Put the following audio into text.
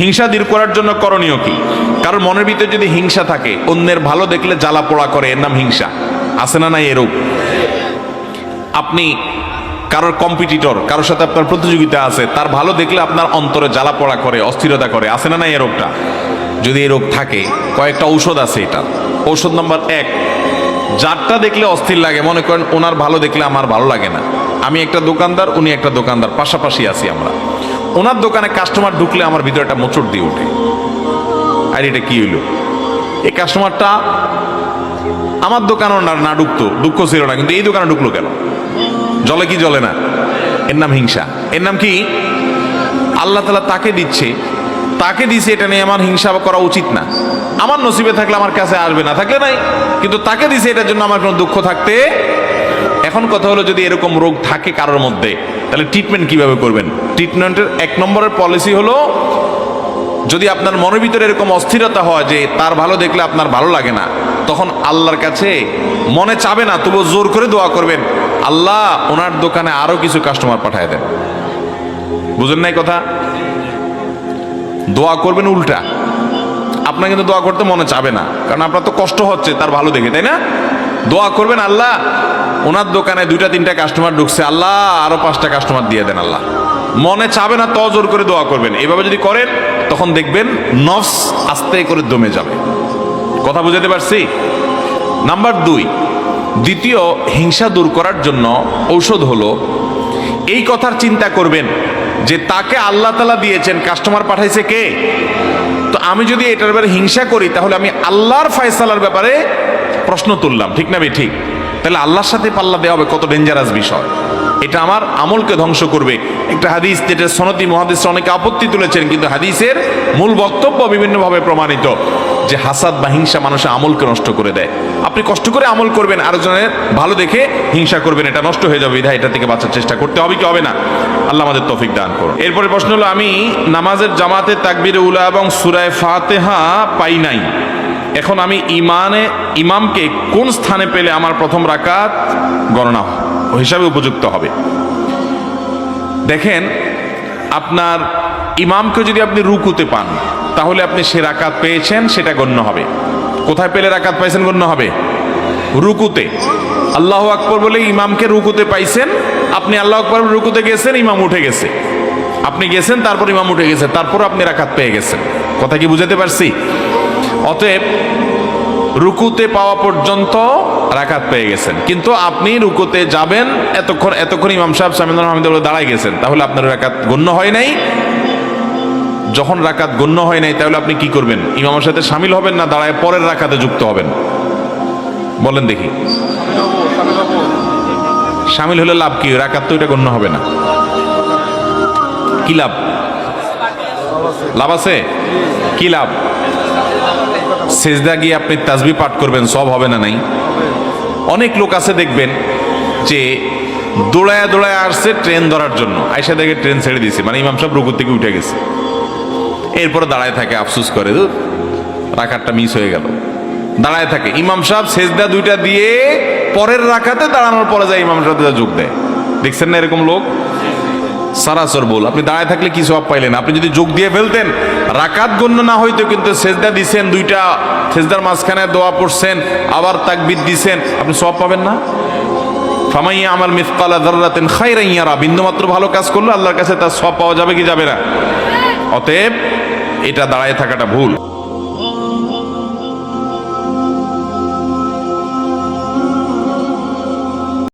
হিংসা দূর করার জন্য করণীয় কি? কারণ মনের ভিতরে যদি হিংসা থাকে, অন্যের ভালো দেখলে জ্বালা পোড়া করে, এর নাম হিংসা। আছে না নাই এরূপ? আপনি কারোর কম্পিটিটর কারোর সাথে আপনার প্রতিযোগিতা আছে, তার ভালো দেখলে আপনার অন্তরে জ্বালা পোড়া করে, অস্থিরতা করে। আছে না নাই এই রোগটা? যদি এই রোগ থাকে, কয়েকটা ঔষধ আছে এটা। ঔষধ নাম্বার এক, যারটা দেখলে অস্থির লাগে, মনে করেন ওনার ভালো দেখলে আমার ভালো লাগে না। আমি একটা দোকানদার, উনি একটা দোকানদার, পাশাপাশি আছি আমরা। ওনার দোকানে কাস্টমার ঢুকলে আমার ভিতরে একটা মোচড় দিয়ে ওঠে। আর এটা কি হইল? এই কাস্টমারটা আমার দোকানও না ঢুকতো, দুঃখ ছিল না, কিন্তু এই দোকানে ঢুকলো কেন? জলে কি জলে না? এর নাম হিংসা। এর নাম কি? আল্লাহ তালা তাকে দিচ্ছে, তাকে দিছে এটা নিয়ে আমার হিংসা করা উচিত না। আমার নসিবে থাকলে আমার কাছে আসবে না, থাকলে নাই। কিন্তু তাকে দিছে এটার জন্য আমার কোনো দুঃখ থাকতে এখন কথা হলো যদি এরকম রোগ থাকে কারোর মধ্যে, তাহলে ট্রিটমেন্ট কীভাবে করবেন? ট্রিটমেন্টের এক নম্বরের পলিসি হলো, যদি আপনার মনের ভিতরে এরকম অস্থিরতা হয় যে তার ভালো দেখলে আপনার ভালো লাগে না, তখন আল্লাহর কাছে মনে চাবে না তবু জোর করে দোয়া করবেন, আল্লাহ ওনার দোকানে আরও কিছু কাস্টমার পাঠায় দেন। বুঝেন নাই কথা? দোয়া করবেন উল্টা। আপনার কিন্তু দোয়া করতে মনে চাবে না, কারণ আপনার তো কষ্ট হচ্ছে তার ভালো দেখে, তাই না? দোয়া করবেন আল্লাহ, ওনার দোকানে দুইটা তিনটা কাস্টমার ঢুকছে, আল্লাহ আরও পাঁচটা কাস্টমার দিয়ে দেন আল্লাহ। মনে চাবে না, তজোর করে দোয়া করবেন। এভাবে যদি করেন, তখন দেখবেন নফস আস্তে করে দমে যাবে। কথা বুঝাতে পারছি? নাম্বার দুই, দ্বিতীয়, হিংসা দূর করার জন্য ঔষধ হলো, এই কথার চিন্তা করবেন যে তাকে আল্লাহ তালা দিয়েছেন কাস্টমার পাঠাইছে কে? তো আমি যদি এটার ব্যাপারে হিংসা করি, তাহলে আমি আল্লাহর ফয়সালার ব্যাপারে প্রশ্ন তুললাম। ঠিক না বে, ঠিক? তাহলে আল্লাহর সাথে পাল্লা দেওয়া হবে, কত ডেঞ্জারাস বিষয়। এটা আমার আমলকে ধ্বংস করবে। একটা হাদিস, যেটা সনদি মহাদিস অনেকে আপত্তি তুলেছেন, কিন্তু হাদিসের মূল বক্তব্য বিভিন্নভাবে প্রমাণিত, যে হাসাদ বা হিংসা মানুষের আমলকে নষ্ট করে দেয়। আপনি কষ্ট করে আমল করবেন, আরেকজনের ভালো দেখে হিংসা করবেন, এটা নষ্ট হয়ে যাবে, বিধায় এটা থেকে বাঁচার চেষ্টা করতে হবে কি হবে না? আল্লাহ আমাদের তৌফিক দান করুন। এরপরে প্রশ্ন হলো, আমি নামাজের জামাতে তাকবির উলা এবং সুরায় ফাতেহা পাই নাই। এখন আমি ইমানে ইমামকে কোন স্থানে পেলে আমার প্রথম রাকাত গণনা হিসাবে উপযুক্ত হবে। দেখেন, আপনার ইমামকে যদি আপনি রুকুতে পান, তাহলে আপনি সে রাকাত পেয়েছেন, সেটা গণ্য হবে। কোথায় পেলে রাকাত পাইছেন, গণ্য হবে? রুকুতে। আল্লাহ আকবর বলে ইমামকে রুকুতে পাইছেন, আপনি আল্লাহ আকবর রুকুতে গেছেন, ইমাম উঠে গেছে। আপনি গেছেন, তারপর ইমাম উঠে গেছে, তারপর আপনি রাকাত পেয়ে গেছেন। কথা কি বুঝাতে পারছি? অতএব রুকুতে পাওয়া পর্যন্ত রাকাত পেয়ে গেছেন। কিন্তু আপনি রুকুতে যাবেন, এতক্ষণ এতক্ষণ ইমাম সাহেব সামিদুল দাঁড়ায় গেছেন। তাহলে আপনার রাকাত গণ্য হয় নাই? যখন রাকাত গণ্য হয় নাই, তাহলে আপনি কি করবেন? ইমামের সাথে সামিল হবেন না, দাঁড়ায় পরের রাকাতে যুক্ত হবেন? বলেন দেখি। সামিল হলে লাভ কি? রাকাত তো এটা গণ্য হবে না। কি লাভ? লাভ আছে? কি লাভ? সেজদা গিয়ে আপনি তাজবি পাঠ করবেন সব হবে না নাই? অনেক লোক আছে দেখবেন যে দৌড়ায় দৌড়ায় আসছে ট্রেন ধরার জন্য। আইসা দেখে ট্রেন ছেড়ে দিয়েছে মানে ইমাম সাহেব রুকুর থেকে উঠে গেছে। এরপরে দাঁড়ায় থাকে আফসুস করে ধুর, রাখারটা মিস হয়ে গেল। দাঁড়ায় থাকে ইমাম সাহেব সেজদা দুইটা দিয়ে পরের রাখাতে দাঁড়ানোর পরে যায় ইমাম সাহেব যোগ দেয়। দেখছেন না এরকম লোক? সারাসর বল আপনি দাঁড়ায় থাকলে কি সব পাইলেন? আপনি যদি যোগ দিয়ে ফেলতেন, রাকাত গণ্য না হইতো কিন্তু সেজদা দিছেন, দুইটা সেজদার মাঝখানে দোয়া পড়ছেন, আবার তাকবিদ দিছেন, আপনি সব পাবেন না? ফামাইয়া আমার মিসকালা দার্রাতেন খাইরাইয়ারা বিন্দুমাত্র ভালো কাজ করল আল্লাহর কাছে তার সব পাওয়া যাবে কি যাবে না? অতএব এটা দাঁড়ায় থাকাটা ভুল।